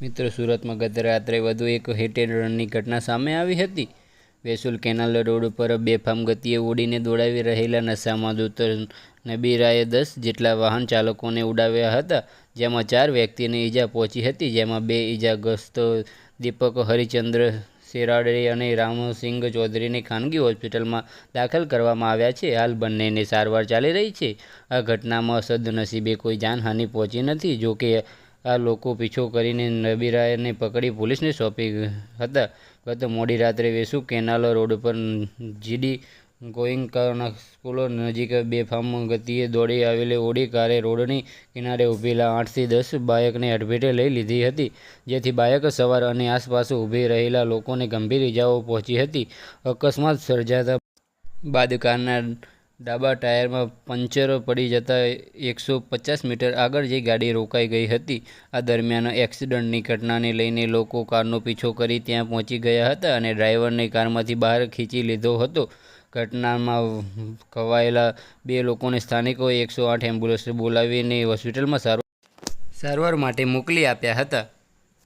મિત્રો, સુરતમાં ગત રાત્રે વધુ એક હિટ એન્ડ રનની ઘટના સામે આવી હતી. વેસુલ કેનાલ રોડ પર બેફામ ગતિએ ઉડીને દોડાવી રહેલા નશામાં ધૂત નબીરાએ દસ જેટલા વાહન ચાલકોને ઉડાવ્યા હતા, જેમાં ચાર વ્યક્તિને ઈજા પહોંચી હતી, જેમાં બે ઈજાગ્રસ્તો દીપક હરિચંદ્ર શેરાડે અને રામસિંહ ચૌધરીને ખાનગી હોસ્પિટલમાં દાખલ કરવામાં આવ્યા છે. હાલ બંનેને સારવાર ચાલી રહી છે. આ ઘટનામાં સદનસીબે કોઈ જાનહાનિ પહોંચી નથી, જોકે આ લોકો પીછો કરીને નબીરાને પકડી પોલીસને સોંપી હતા. ગત મોડી રાત્રે વેસુ કેનાલ રોડ પર જીડી ગોયંકાના સ્કૂલો નજીક બેફામ ગતિએ દોડી આવેલી ઓડી કારે રોડની કિનારે ઊભેલા આઠથી દસ બાયકને અડફેટે લઈ લીધી હતી, જેથી બાયક સવાર અને આસપાસ ઊભી રહેલા લોકોને ગંભીર ઇજાઓ પહોંચી હતી. અકસ્માત સર્જાતા બાદ કારના ડાબા ટાયરમાં પંચરો પડી જતા એકસો પચાસ મીટર આગળ જે ગાડી રોકાઈ ગઈ હતી. આ દરમિયાન એક્સિડન્ટની ઘટનાને લઈને લોકો કારનો પીછો કરી ત્યાં પહોંચી ગયા હતા અને ડ્રાઈવરને કારમાંથી બહાર ખીંચી લીધો હતો. ઘટનામાં ઘવાયેલા બે લોકોને સ્થાનિકોએ એકસો આઠ એમ્બ્યુલન્સ બોલાવીને હોસ્પિટલમાં સારવાર સારવાર માટે મોકલી આપ્યા હતા.